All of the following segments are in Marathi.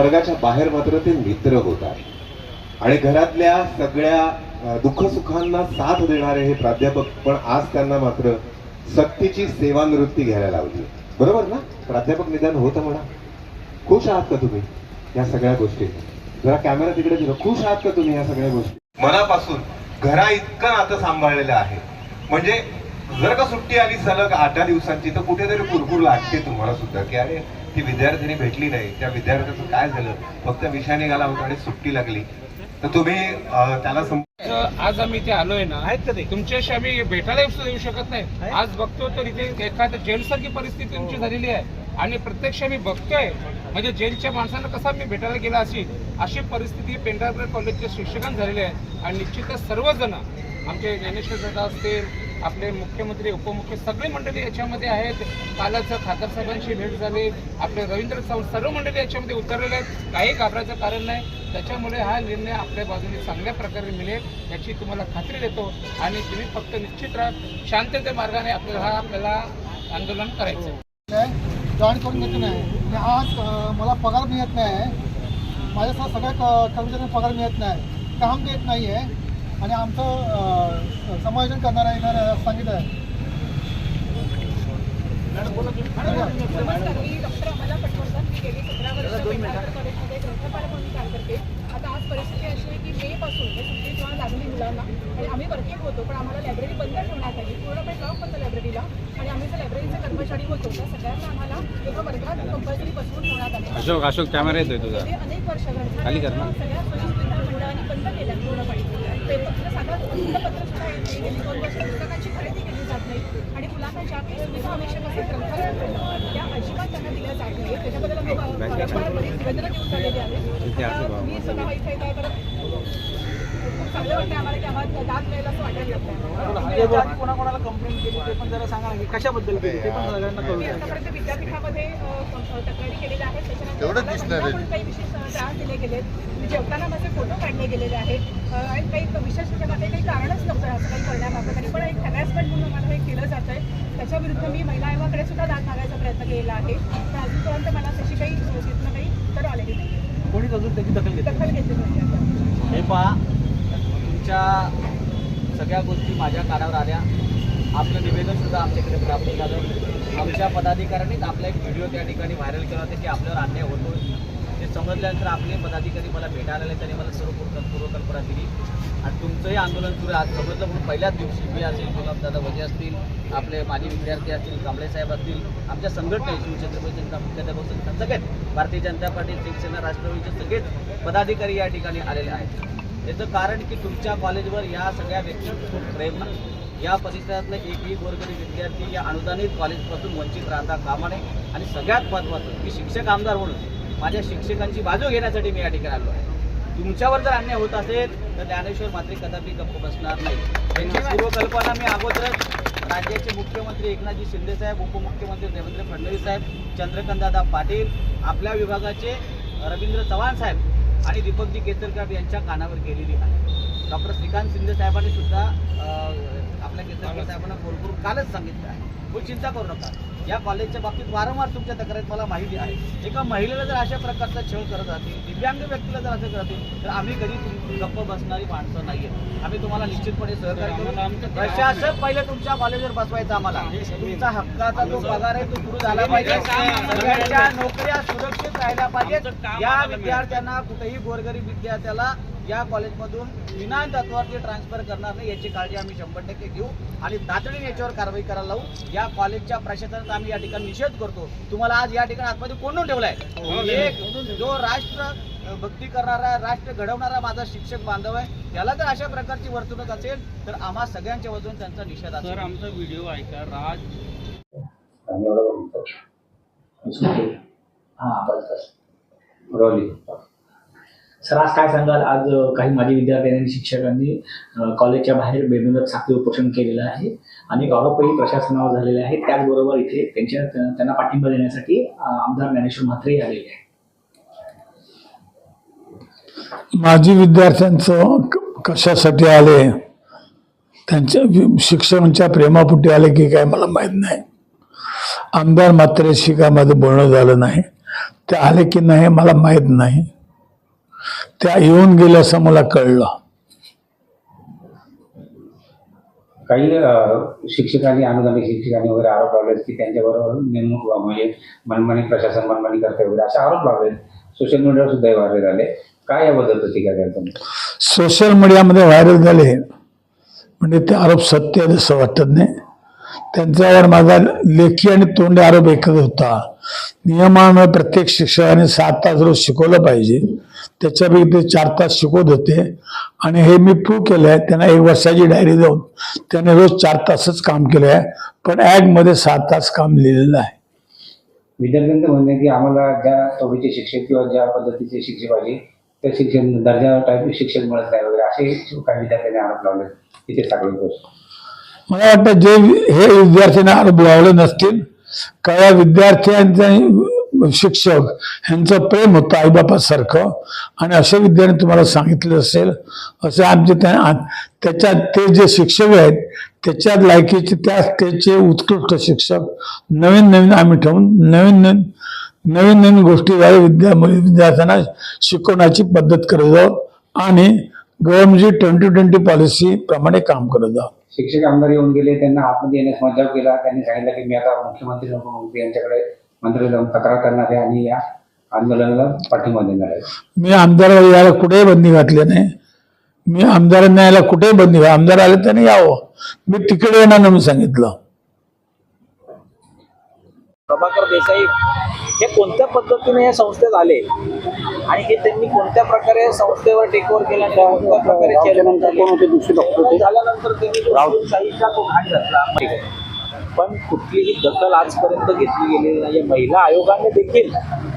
वर्गाच्या बाहेर मात्र ते मित्र होतात. आणि घरातल्या सगळ्या दुःखसुखांना साथ देणारे हे प्राध्यापक पण आज त्यांना मात्र सक्तीची सेवानिवृत्ती घ्यायला लावली बरोबर ना? प्राध्यापक निदान होतं म्हणा. खुश आहात का तुम्ही या सगळ्या गोष्टी? जरा कॅमेरा तिकडे दिला खुश आहात का तुम्ही या सगळ्या गोष्टी? मनापासून घरा इतकं नातं सांभाळलेलं आहे. म्हणजे जर का सुट्टी आली सलग आठ दिवसांची तर कुठेतरी कुरकुर लागते तुम्हाला सुद्धा की अरे ती विद्यार्थिनी भेटली नाही. त्या विद्यार्थ्याचं काय झालं? फक्त विषय निघाला होता आणि सुट्टी लागली. तर तुम्ही त्याला आज आम्ही इथे आलोय ना. आहेत का ते? तुमच्याशी आम्ही भेटायला सुद्धा येऊ शकत नाही. आज बघतो तर इथे एखाद्या जेलसारखी परिस्थिती तुमची झालेली आहे. आणि प्रत्यक्ष आम्ही बघतोय. म्हणजे जेलच्या माणसांना कसा मी भेटायला गेला अशी अशी परिस्थिती पेंढारकर कॉलेजच्या शिक्षकांत झालेली आहे. आणि निश्चितच सर्वजण आमचे ज्ञानेश्वर दादा असतील आपले मुख्यमंत्री उपमुख्य सगळे मंडळी याच्यामध्ये आहेत. कालच खासदार साहेबांशी भेट झाली. आपले रवींद्र चव्हाण सर्व मंडळी याच्यामध्ये उतरलेले आहेत. काही घाबरायचं कारण नाही. त्याच्यामुळे हा निर्णय आपल्या बाजूने चांगल्या प्रकारे मिळेल याची तुम्हाला खात्री देतो. आणि तुम्ही फक्त निश्चित राहा. शांतते मार्गाने आपल्याला हा आपल्याला आंदोलन करायचं. आहे. जॉईन करून घेत नाही. आज मला पगार मिळत नाही. माझ्यासह सगळ्या क कर्मचाऱ्यांना पगार मिळत नाही. काम देत नाही आहे आणि आमचं समायोजन करणार येणार सांगितलं आहे. नमस्कार. मी डॉक्टर अमला पटवर्धन. मी गेली सतरा वर्ष पेंढारकर कॉलेजमध्ये ग्रंथपाल म्हणून काम करते. आता आज परिस्थिती अशी आहे की मे पासून म्हणजे सुट्टी जेव्हा लागली मुलांना आणि आम्ही वर्किंग होतो पण आम्हाला लायब्ररी बंद ठेवण्यात आली. पूर्णपणे लॉक होतं लायब्ररीला आणि आम्ही जर लायब्ररीचे कर्मचारी होतो त्या सगळ्यांना आम्हाला एका वर्गात कंपल्सरी बसवून ठेवण्यात आले. अशोक अशोक कॅमेरा येतोय तुझा. अनेक वर्ष ना. सगळ्या मंडळांनी बंद केल्या पूर्णपणे. पेपर साधा वृत्तपत्र सुद्धा नाही गेली दोन वर्ष पुस्तकांची खरेदी केली जात नाही. आणि मुलांना ज्या काही सुविधा आवश्यक ग्रंथालयात त्या अजिबात त्यांना दिल्या जात नाही. त्याच्याबद्दल आम्ही निवेदनं देऊन झालेली आता मी सुद्धा वाईफाय काय करत चांगलं वाटतं आम्हाला की आम्हाला दाद मिळेल असं कोणाकोणाला कंप्लेंट केली ते पण जरा सांगा की कशाबद्दल केली ते पण सगळ्यांना मी आतापर्यंत विद्यापीठामध्ये क- तक्रारी केलेल्या आहेत त्याच्यानंतर पण काही विशेष त्रास दिले गेलेत. मी जेवताना माझे फोटो काढले गेलेले आहेत. आणि काही विशेष त्याच्यामध्ये काही कारणच नव्हतं असं काही करण्यामागं. तरी पण एक हॅरॅसमेंट म्हणून मला हे केलं जात आहे त्याच्याविरुद्ध मी महिला आयोगाकडे सुद्धा दाद मागायचा प्रयत्न केलेला आहे. पण अजूनपर्यंत मला तशी काही तिथनं काही तर आलेली नाही कोणीच अजून त्याची दखल घेतली दखल घेतली. हे पहा तुमच्या सगळ्या गोष्टी माझ्या कानावर आल्या. आपलं निवेदनसुद्धा आमच्याकडे प्राप्त झालं. आमच्या पदाधिकाऱ्यांनीच आपला एक व्हिडिओ त्या ठिकाणी व्हायरल केला होता की आपल्यावर अन्याय होतो ते समजल्यानंतर आपले पदाधिकारी मला भेटायला आले. त्यांनी मला सर्व पूर्ण पूर्वकल्पना दिली. आणि तुमचंही आंदोलन सुरू आज समजलं म्हणून पहिल्याच दिवशी मी असेल गुलाबदादा वजे असतील आपले माजी विद्यार्थी असतील कांबळे साहेब असतील आमच्या संघटना शिवछत्रपती जनता मुख्याध्यापक संघटना सगळेच. भारतीय जनता पार्टी शिवसेना राष्ट्रवादीचे सगळेच पदाधिकारी या ठिकाणी आलेले आहेत. याचं कारण की तुमच्या कॉलेजवर या सगळ्या व्यक्तींचं खूप प्रेम नाही या परिसरातलं एकही गोरगरीब विद्यार्थी या अनुदानित कॉलेजपासून वंचित राहता कामा नये. आणि सगळ्यात महत्त्वाचं की शिक्षक आमदार म्हणून माझ्या शिक्षकांची बाजू घेण्यासाठी मी या ठिकाणी आलो आहे. तुमच्यावर जर अन्याय होत असेल तर ज्ञानेश्वर मात्र कदापि गप्प बसणार नाही. त्यांची पूर्वकल्पना मी अगोदरच राज्याचे मुख्यमंत्री एकनाथजी शिंदे साहेब उपमुख्यमंत्री देवेंद्र फडणवीस साहेब चंद्रकांतदादा पाटील आपल्या विभागाचे रवींद्र चव्हाण साहेब आणि दीपकजी केसरकर यांच्या कानावर गेलेली आहे. डॉक्टर श्रीकांत शिंदे साहेबांनी सुद्धा आपल्या केसरकर साहेबांना फोन करून कालच सांगितलं आहे. खूप चिंता करू नका. या कॉलेजच्या बाबतीत वारंवार तुमच्या तक्रारीत मला माहिती आहे. एका महिलेला जर अशा प्रकारचा छळ करत राहतील दिव्यांग व्यक्तीला जर असं करतील तर आम्ही कधी गप्प बसणारी माणसं नाहीये. आम्ही तुम्हाला निश्चितपणे सहकार्य करू. प्रशासक पहिले तुमच्या कॉलेजवर बसवायचं आम्हाला. तुमचा हक्काचा जो पगार आहे तो सुरू झाला पाहिजे. सगळ्यांच्या नोकऱ्या सुरक्षित राहिल्या पाहिजेत. या विद्यार्थ्यांना कुठेही गोरगरीब विद्यार्थ्याला या कॉलेजमधून विना तत्वावरती ट्रान्सफर करणार नाही याची काळजी आम्ही शंभर टक्के घेऊ आणि तातडीने याच्यावर कारवाई करायला लावू. या कॉलेजच्या प्रशासनाचा आम्ही या ठिकाणी निषेध करतो. तुम्हाला आज या ठिकाणी आतमध्ये कोंडून ठेवलाय? एक जो राष्ट्र भक्ती करणारा राष्ट्र घडवणारा माझा शिक्षक बांधव आहे त्याला जर अशा प्रकारची वर्तणूक असेल तर आम्हा सगळ्यांच्या वजून त्यांचा निषेध असेल. आमचा व्हिडिओ ऐका राज हां बस रॉली. सर आज काय सांगाल? आज काही माजी विद्यार्थ्यांनी आणि शिक्षकांनी कॉलेजच्या बाहेर बेमुदत साखळी उपोषण केलेलं आहे. आणि आरोपही प्रशासनावर झालेले आहेत. त्याचबरोबर इथे त्यांच्या त्यांना पाठिंबा देण्यासाठी आमदार ज्ञानेश्वर म्हात्रे आलेले आहेत. माजी विद्यार्थ्यांचं क- कशासाठी आले? त्यांच्या शिक्षकांच्या प्रेमापोटी आले की काय मला माहीत नाही. आमदार मात्रेशी काय माझं बोलणं झालं नाही. ते आले की नाही मला माहीत नाही. त्या येऊन गेले असं मला कळलं. काही शिक्षकांनी अनुदानित शिक्षकांनी वगैरे आरोप लावले की त्यांच्याबरोबर नेमणूक म्हणजे मनमानी प्रशासन मनमानी करते वगैरे असे आरोप लावले सोशल मीडियावर सुद्धा व्हायरल झाले. काय याबद्दल प्रतिक्रिया द्याल तुम्ही? सोशल मीडियामध्ये व्हायरल झाले. म्हणजे ते आरोप सत्य असं वाटत नाही. त्यांच्यावर माझा लेखी आणि तोंडी आरोप एकच होता. नियमानं प्रत्येक शिक्षकाने सात तास रोज शिकवलं पाहिजे. त्याच्यापैकी ते चार तास शिकवत होते. आणि हे मी प्रूव्ह केलं आहे. त्यांना एक वर्षाची डायरी देऊन त्याने रोज चार तासच काम केलं आहे. पण ॲगमध्ये सात तास काम लिहिलेलं आहे. विद्यार्थ्यांचं म्हणणं की आम्हाला ज्या टोबीचे शिक्षक किंवा ज्या पद्धतीचे शिक्षक पाहिजे त्या शिक्षण दर्जा टाईप शिक्षक मिळत नाही वगैरे. असे काही विद्यार्थ्यांनी आरोप लावले तिथे सगळे गोष्ट मला वाटतं जे हे विद्यार्थ्यांना अनुभवले लावले नसतील काही विद्यार्थ्यांचं शिक्षक ह्यांचं प्रेम होतं आईबापासारखं. आणि अशा विद्यार्थ्यांनी तुम्हाला सांगितलं असेल असं आमचे त्या त्याच्यात ते जे शिक्षक आहेत त्याच्यात लायकीचे त्या त्याचे उत्कृष्ट शिक्षक नवीन नवीन आम्ही ठेवून नवीन नवीन नवीन नवीन गोष्टीद्वारे विद्या विद्यार्थ्यांना शिकवण्याची पद्धत करत आहोत. आणि गव्हर्नमेंटची ट्वेंटी ट्वेंटी पॉलिसीप्रमाणे काम करत आहोत. शिक्षक आमदार येऊन गेले त्यांना आतमध्ये येण्यास मज्जाव केला. त्यांनी सांगितलं की मी आता मुख्यमंत्री उपमुख्यमंत्री यांच्याकडे मंत्री जाऊन तक्रार करणार आहे आणि या आंदोलनाला पाठिंबा देणार आहे. मी आमदार यायला कुठेही बंदी घातली नाही. मी आमदारांना यायला कुठेही बंदी आमदार आले त्याने यावं. मी तिकडे येणार म्हणून सांगितलं. प्रभाकर देसाई हे कोणत्या पद्धतीने या संस्थेत आले आणि हे त्यांनी कोणत्या प्रकारे संस्थेवर टेकओव्हर केला कोणत्या प्रकारे झाले? झाल्यानंतर त्यांनी तो घाट घातला. पण कुठलीही दखल आजपर्यंत घेतली गेलेली नाही महिला आयोगाने देखील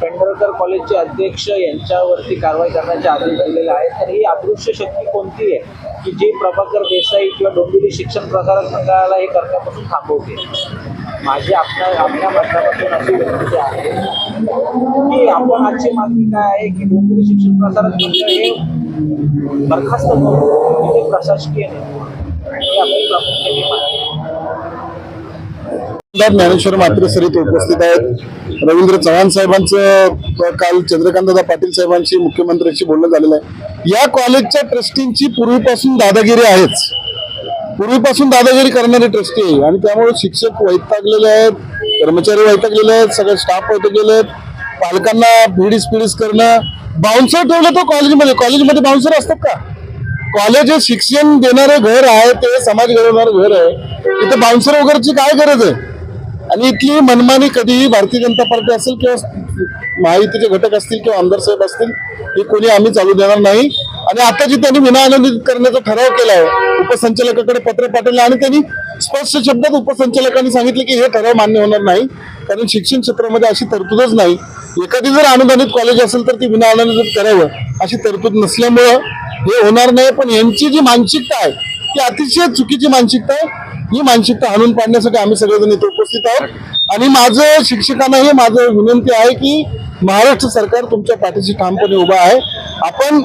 पेंढरकर कॉलेजचे अध्यक्ष यांच्यावरती कारवाई करण्याचे आदेश दिलेले आहेत. तर ही अदृश्य शक्ती कोणती आहे? की जी प्रभाकर देसाई किंवा डोंबिवली शिक्षण प्रसारक मंडळाला हे करण्यापासून थांबवते. माझी आपल्या आपल्या माध्यमातून अशी विनंती आहे की आपण आजची मागणी काय आहे की डोंबिवली शिक्षण प्रसारक मंडळ हे बरखास्त करून तिथे प्रशासकीय नेमणूक आपली प्रामुख्याने आमदार ज्ञानेश्वर मात्र सरित उपस्थित आहेत. रवींद्र चव्हाण साहेबांचं काल चंद्रकांतदा पाटील साहेबांशी मुख्यमंत्र्यांशी बोलणं झालेलं आहे. या कॉलेजच्या ट्रस्टींची पूर्वीपासून दादागिरी आहेच. पूर्वीपासून दादागिरी करणारे ट्रस्टी आहे. आणि त्यामुळे शिक्षक वैतागलेले आहेत कर्मचारी वैतागलेले आहेत सगळे स्टाफ वैतागलेले आहेत. पालकांना भिडीस पिडीस करणं. बाउन्सर ठेवलं तो कॉलेजमध्ये कॉलेजमध्ये बाउन्सर असतात का? कॉलेज हे शिक्षण देणारे घर आहे ते समाज घडवणारं घर आहे. तिथे बाउन्सर वगैरेची काय गरज आहे? आणि इथली मनमानी कधीही भारतीय जनता पार्टी असेल किंवा महायुतीचे घटक असतील किंवा आमदार साहेब असतील हे कोणी आम्ही चालू देणार नाही. आणि आता जी त्यांनी विनाआनंदित करण्याचा ठराव केला आहे उपसंचालकाकडे पत्र पाठवलं आणि त्यांनी स्पष्ट शब्दात उपसंचालकांनी सांगितले की हे ठराव मान्य होणार नाही कारण शिक्षण क्षेत्रामध्ये अशी तरतूदच नाही. एखादी जर अनुदानित कॉलेज असेल तर ती विनाअनुदानित करावं अशी तरतूद नसल्यामुळं हे होणार नाही. पण यांची जी मानसिकता आहे ती अतिशय चुकीची मानसिकता आहे. ही मानसिकता हाणून पाडण्यासाठी आम्ही सगळेजण इथे उपस्थित आहोत. आणि माझं शिक्षकांना हे माझं विनंती आहे की महाराष्ट्र सरकार तुमच्या पाठीशी ठामपणे उभा आहे. आपण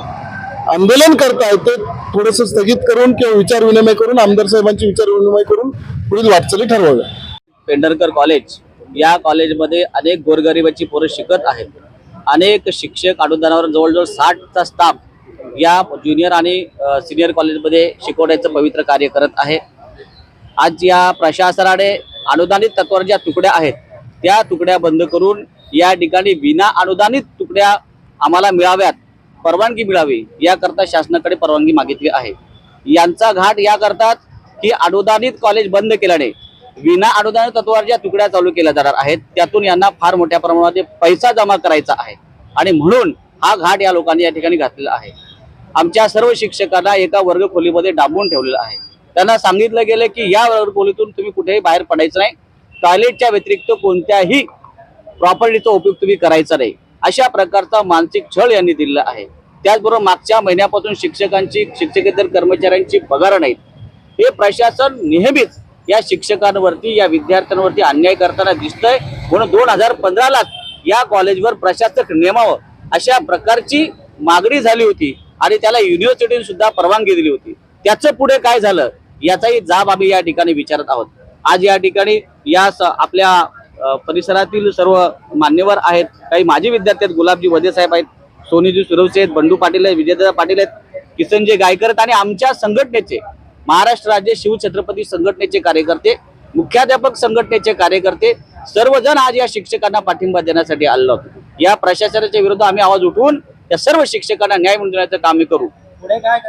आंदोलन करताय ते थोडंसं स्थगित करून किंवा विचार विनिमय करून आमदार साहेबांची विचार विनिमय करून पुढील वाटचाली ठरवाव्या. पेंढरकर कॉलेज या कॉलेजमध्ये अनेक गोरगरिबाची पोरं शिकत आहेत. अनेक शिक्षक अनुदानावर जवळजवळ साठचा स्टाफ या ज्युनियर आणि सिनियर कॉलेजमध्ये शिकवण्याचं पवित्र कार्य करत आहे. आज या प्रशासनाने अनुदानित तत्वावर ज्या तुकड्या आहेत त्या तुकड्या बंद करून या ठिकाणी विना अनुदानित तुकड्या आम्हाला मिळाव्यात. परवानगी मिळावी याकरता शासनाकडे परवानगी मागितली आहे. यांचा घाट या करतात की अनुदानित कॉलेज बंद केल्याने विना अनुदानित तत्वावर ज्या तुकड्या चालू केल्या जाणार आहेत त्यातून यांना फार मोठ्या प्रमाणामध्ये पैसा जमा करायचा आहे. आणि म्हणून हा घाट या लोकांनी या ठिकाणी घातलेला आहे. आमच्या सर्व शिक्षकांना एका वर्गखोलीमध्ये डांबून ठेवलेलं आहे. त्यांना सांगितलं गेलं की या वर्गखोलीतून तुम्ही कुठेही बाहेर पडायचं नाही. टॉयलेटच्या व्यतिरिक्त कोणत्याही प्रॉपर्टीचा उपयोग तुम्ही करायचा नाही. अशा प्रकारचा मानसिक छळ यांनी दिलेला आहे. त्याचबरोबर मागच्या महिन्यापासून शिक्षकांची शिक्षकेतर कर्मचाऱ्यांची पगार नाहीत. हे प्रशासन नेहमीच या शिक्षकांवरती या विद्यार्थ्यांवरती अन्याय करताना दिसतंय. म्हणून दोन हजार पंधरालाच या कॉलेजवर प्रशासक नेमावं अशा प्रकारची मागणी झाली होती आणि त्याला युनिव्हर्सिटीने सुद्धा परवानगी दिली होती. त्याचं पुढे काय झालं? याचाही जाब आम्ही या ठिकाणी विचारत आहोत. आज या ठिकाणी या स- आपल्या परिसरातील सर्व मान्यवर आहेत. काही माजी विद्यार्थी आहेत गुलाबजी वदे साहेब आहेत सोनीजी सुरवसे आहेत बंडू पाटील आहेत विजयदादा पाटील आहेत किसनजी गायकर आहेत आणि आमच्या संघटनेचे महाराष्ट्र राज्य शिवछत्रपती संघटनेचे कार्यकर्ते मुख्याध्यापक संघटनेचे कार्यकर्ते सर्वजण आज या शिक्षकांना पाठिंबा देण्यासाठी आलो या प्रशासनाच्या विरुद्ध आम्ही आवाज उठवून या सर्व शिक्षकांना न्याय मिळवण्याचं काम करू. पुढे काय